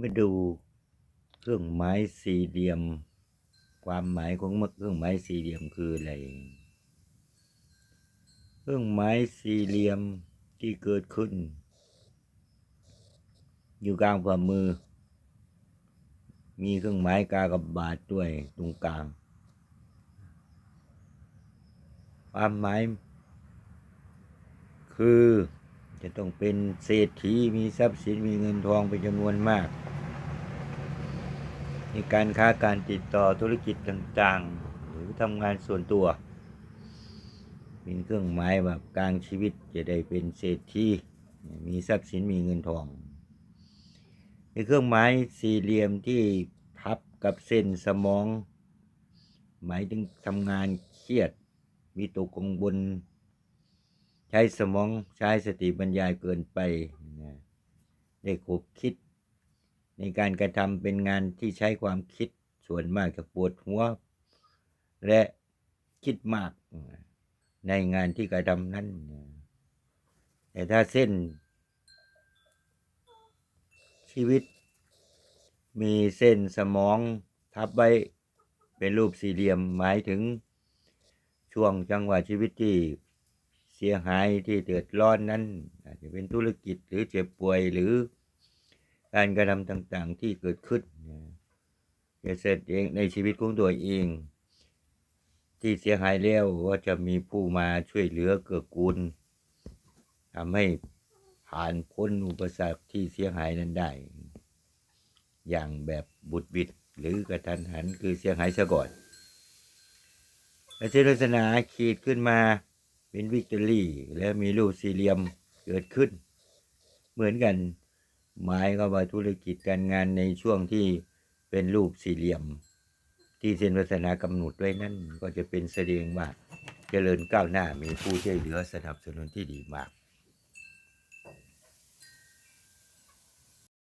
มาดูเครื่องไม้สี่เหลี่ยม ความหมายของเครื่องไม้สี่เหลี่ยมคืออะไร เครื่องไม้สี่เหลี่ยมที่เกิดขึ้น อยู่กลางฝ่ามือ มีเครื่องไม้กากบาทด้วยตรงกลาง ความหมายคือจะต้องเป็นเศรษฐีมีทรัพย์สินมีเงินทองเป็นจำนวนมาก ในการค้าการติดต่อธุรกิจต่างๆ หรือทำงานส่วนตัว เป็นเครื่องหมายแบบกลางชีวิตจะได้เป็นเศรษฐีมีทรัพย์สินมีเงินทองในเครื่องหมายสี่เหลี่ยมที่ทับกับเส้นสมอง หมายถึงทำงานเครียดมีตกกังวลใช้สมองใช้สติปัญญาเกินไปนะได้ขบคิด ในการกระทำเป็นงานที่ใช้ความคิดส่วนมากจะปวดหัว และคิดมากในงานที่กระทำนั้น แต่ถ้าเส้น ชีวิต มีเส้นสมองทับไว้เป็นรูปสี่เหลี่ยมหมายถึงช่วงจังหวะชีวิตที่เสียหายที่เดือดร้อนนั้น อาจจะเป็นธุรกิจหรือเจ็บป่วยหรือ การกระทำต่างๆที่เกิดขึ้นจะเสร็จเองในชีวิตของตัวเอง ที่เสียหายแล้วว่าจะมีผู้มาช่วยเหลือเกื้อกูลทำให้ผ่านพ้นอุปสรรคที่เสียหายนั้นได้ อย่างแบบบุดบิดหรือกระทันหันคือเสียหายซะก่อนและเจลักษณะขีดขึ้นมาเป็นวิกตอรี่ และมีรูปสี่เหลี่ยมเกิดขึ้น เหมือนกัน หมายก็ว่าธุรกิจการงานในช่วงที่เป็นรูปสี่เหลี่ยม ที่เส้นวัฒนากำหนดไว้นั่นก็จะเป็นแสดงว่าเจริญก้าวหน้ามีผู้ช่วยเหลือสนับสนุนที่ดีมาก